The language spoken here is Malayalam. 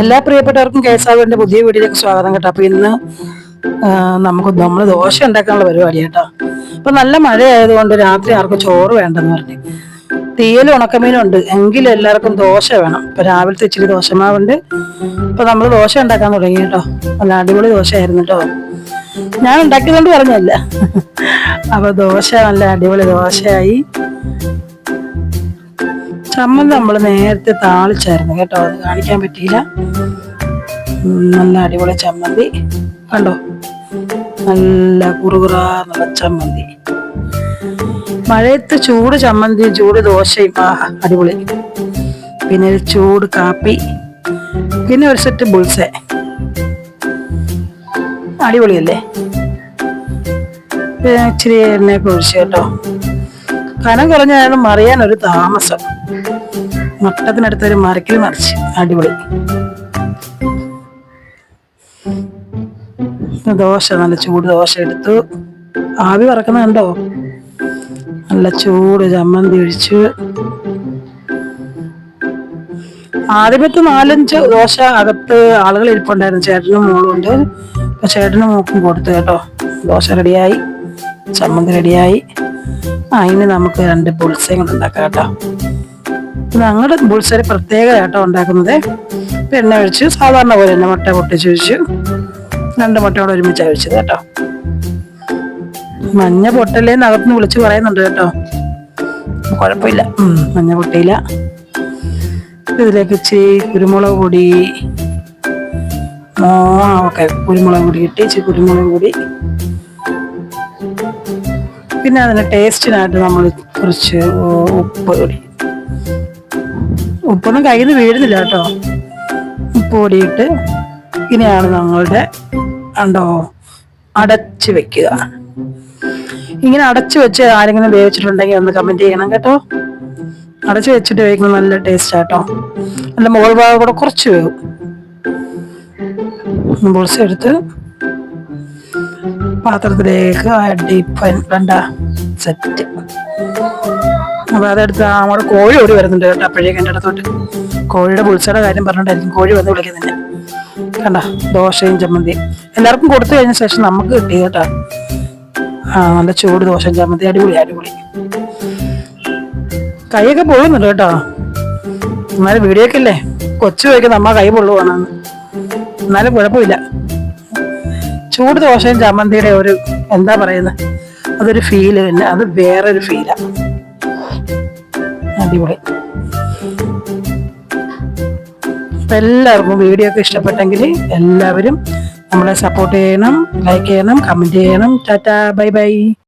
എല്ലാ പ്രിയപ്പെട്ടവർക്കും കേസാവിന്റെ പുതിയ വീഡിയോയിലേക്ക് സ്വാഗതം കേട്ടോ. അപ്പൊ ഇന്ന് നമുക്ക് നമ്മൾ ദോശ ഉണ്ടാക്കാനുള്ള പരിപാടി കേട്ടോ. അപ്പൊ നല്ല മഴ ആയതുകൊണ്ട് രാത്രി ആർക്കും ചോറ് വേണ്ടെന്ന് പറഞ്ഞു. തീയലും ഉണക്കമീനും ഉണ്ട്. എങ്കിലും എല്ലാവർക്കും ദോശ വേണം. ഇപ്പൊ രാവിലത്തെ ഇച്ചിരി ദോശമാവുണ്ട്. ഇപ്പൊ നമ്മൾ ദോശ ഉണ്ടാക്കാൻ തുടങ്ങി കേട്ടോ. നല്ല അടിപൊളി ദോശയായിരുന്നു കേട്ടോ. ഞാൻ ഉണ്ടാക്കിയതുകൊണ്ട് പറഞ്ഞല്ല അപ്പൊ ദോശ നല്ല അടിപൊളി ദോശയായി. ചമ്മന്തി നമ്മൾ നേരത്തെ താളിച്ചായിരുന്നു കേട്ടോ. അത് കാണിക്കാൻ പറ്റിയില്ല. നല്ല അടിപൊളി ചമ്മന്തി. കണ്ടോ? നല്ല കുറുകുറാന്നുള്ള ചമ്മന്തി. മഴയത്ത് ചൂട് ചമ്മന്തിയും ചൂട് ദോശയും. ആഹാ അടിപൊളി. പിന്നെ ഒരു ചൂട് കാപ്പി. പിന്നെ ഒരു സെറ്റ് ബുൾസെ. അടിപൊളിയല്ലേ? ഇച്ചിരി എണ്ണയൊക്കെ ഒഴിച്ചു കേട്ടോ. കനം കുറഞ്ഞാലും മറിയാൻ ഒരു താമസം. മട്ടത്തിനടുത്തൊരു മരക്കിൽ മറിച്ച്. അടിപൊളി. ദോശ നല്ല ചൂട് ദോശ എടുത്തു. ആവി പറക്കുന്ന കണ്ടോ? നല്ല ചൂട് ചമ്മന്തി ഒഴിച്ച്. ആദ്യമത്തെ നാലഞ്ച് ദോശ അകത്ത് ആളുകൾ ഇരിപ്പുണ്ടായിരുന്നു. ചേട്ടനും മോളും ഉണ്ട്. അപ്പൊ ചേട്ടനും മോക്കും കൊടുത്തു കേട്ടോ. ദോശ റെഡിയായി. ചമ്മന്തി റെഡിയായി. ആ ഇനി നമുക്ക് രണ്ട് ബുൾസയും ഉണ്ടാക്കാം കേട്ടോ. ഞങ്ങളുടെ ബുൾസരി പ്രത്യേക കേട്ടോ ഉണ്ടാക്കുന്നത്. എണ്ണ ഒഴിച്ച് സാധാരണ പോലെ തന്നെ മുട്ട പൊട്ടിച്ച് ഒഴിച്ചു രണ്ട് മുട്ടയോടെ ഒരുമിച്ച് അഴിച്ചത് കേട്ടോ. മഞ്ഞ പൊട്ടല്ലേന്ന് അകത്തുനിന്ന് വിളിച്ച് പറയുന്നുണ്ട് കേട്ടോ. കുഴപ്പമില്ല. മഞ്ഞ പൊട്ടിയില്ല. ഇതിലേക്ക് ഇച്ചിരി കുരുമുളക് പൊടി ഓക്കെ. കുരുമുളക് പൊടി ഇട്ട് ഇച്ചിരി കുരുമുളക് പൊടി. പിന്നെ അതിന് ടേസ്റ്റിനായിട്ട് നമ്മൾ കുറച്ച് ഉപ്പ്. പൊടി ഉപ്പൊന്നും കയ്യിൽ നിന്ന് വീഴുന്നില്ല കേട്ടോ. ഉപ്പ് പൊടിയിട്ട് ഇങ്ങനെയാണ് നമ്മളുടെ ഉണ്ടോ അടച്ച് വെക്കുക. ഇങ്ങനെ അടച്ചു വെച്ച് ആരെങ്കിലും വേവിച്ചിട്ടുണ്ടെങ്കിൽ ഒന്ന് കമന്റ് ചെയ്യണം കേട്ടോ. അടച്ചു വെച്ചിട്ട് വേവിക്കുന്നത് നല്ല ടേസ്റ്റ് ആട്ടോ നല്ല മുകൾ ഭാഗം കൂടെ കുറച്ച് വേവും. ബുൾസ് എടുത്ത് പാത്രത്തിലേക്ക് അടിപ്പൻ വേണ്ട സെറ്റ് അപ്പൊ അതെടുത്ത് നമ്മുടെ കോഴി ഓടി വരുന്നുണ്ട് കേട്ടോ അപ്പോഴേക്കും എന്റെ അടുത്തോട്ട്. കോഴിയുടെ പുളിച്ചയുടെ കാര്യം പറഞ്ഞിട്ടായിരിക്കും കോഴി വന്ന് വിളിക്കുന്നത് കണ്ട ദോശയും ചമ്മന്തിയും. എല്ലാവർക്കും കൊടുത്തു കഴിഞ്ഞ ശേഷം നമുക്ക് കിട്ടി കേട്ടോ. ആ നല്ല ചൂട് ദോശയും ചമ്മന്തി അടിപൊളി അടിപൊളി. കൈയൊക്കെ പൊള്ളുന്നുണ്ട് കേട്ടോ. എന്നാലും വീഡിയോ ഒക്കെ കൊച്ചു ചോദിക്കുന്ന നമ്മ കൈ പൊള്ളുവാണെന്ന്. എന്നാലും കുഴപ്പമില്ല. ചൂട് ദോശയും ചമ്മന്തിയുടെ ഒരു എന്താ പറയുന്നത് അതൊരു ഫീൽ തന്നെ. അത് വേറൊരു ഫീലാണ് അടിപൊളി. അപ്പം എല്ലാവർക്കും വീഡിയോ ഒക്കെ ഇഷ്ടപ്പെട്ടെങ്കിൽ എല്ലാവരും നമ്മളെ സപ്പോർട്ട് ചെയ്യണം ലൈക്ക് ചെയ്യണം കമന്റ് ചെയ്യണം. Tata bye bye.